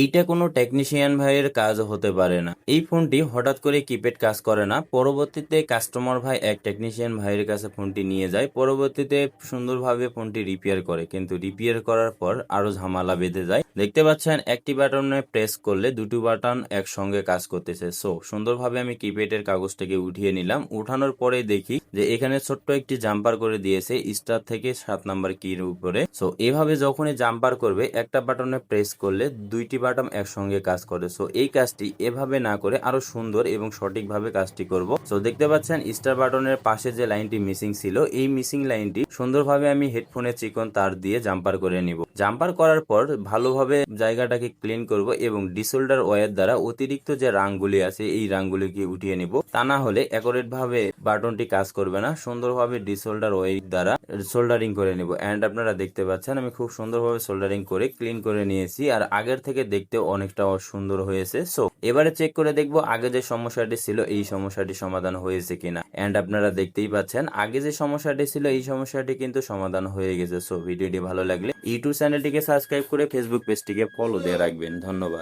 এইটা কোনো টেকনিশিয়ান ভাইয়ের কাজ হতে পারে না। এই ফোনটি হঠাৎ করে কিপ্যাড কাজ করে না। পরবর্তীতে কাস্টমার ভাই এক টেকনিশিয়ান ভাইয়ের কাছে ফোনটি নিয়ে যায়। পরবর্তীতে সুন্দরভাবে ফোনটি রিপেয়ার করে। কিন্তু রিপেয়ার করার পর আরও ঝামেলা বেঁধে যায়। দেখতে পাচ্ছেন, একটি বাটনে প্রেস করলে দুটি বাটন একসঙ্গে কাজ করতেছে। সো সুন্দরভাবে আমি কিপ্যাডের কাগজটাকে উঠিয়ে নিলাম। উঠানোর পরে দেখি যে এখানে ছোট্ট একটি জাম্পার করে দিয়েছে স্টার থেকে সাত নাম্বার কির উপরে। সো এভাবে যখনই জাম্পার করবে, একটা বাটনে প্রেস করলে দুইটি বাটন একসঙ্গে কাজ করে। সো এই কাজটি এভাবে না করে আরও সুন্দর এবং সঠিকভাবে কাজটি করব। সো দেখতে পাচ্ছেন স্টার বাটনের পাশে যে লাইনটি মিসিং ছিল, এই মিসিং লাইনটি সুন্দরভাবে আমি হেডফোনের চিকন তার দিয়ে জাম্পার করে নিব। জাম্পার করার পর ভালোভাবে জায়গাটাকে ক্লিন করব এবং ডিসোল্ডার ওয়ার দ্বারা অতিরিক্ত যে রাংগুলি আছে, এই রাংগুলিকে উঠিয়ে নিব। তা না হলে অ্যাকোরেট ভাবে বাটনটি কাজ করবে না। সুন্দরভাবে ডিসোল্ডার ওয়ার দ্বারা সোল্ডারিং করে নিব। এন্ড আপনারা দেখতে পাচ্ছেন, আমি খুব সুন্দরভাবে সোল্ডারিং করে ক্লিন করে নিয়েছি আর আগের থেকে দেখতে অনেকটা সুন্দর হয়েছে। সো এবারে চেক করে দেখব আগে যে সমস্যাটি ছিল, এই সমস্যাটি সমাধান হয়েছে কিনা। এন্ড আপনারা দেখতেই পাচ্ছেন, আগে যে সমস্যাটি ছিল, এই সমস্যাটি কিন্তু সমাধান হয়ে গেছে। সো ভিডিওটি ভালো লাগলে ইউটিউব চ্যানেলটিকে সাবস্ক্রাইব করে ফেসবুক পেজটিকে ফলো দিয়ে রাখবেন। ধন্যবাদ।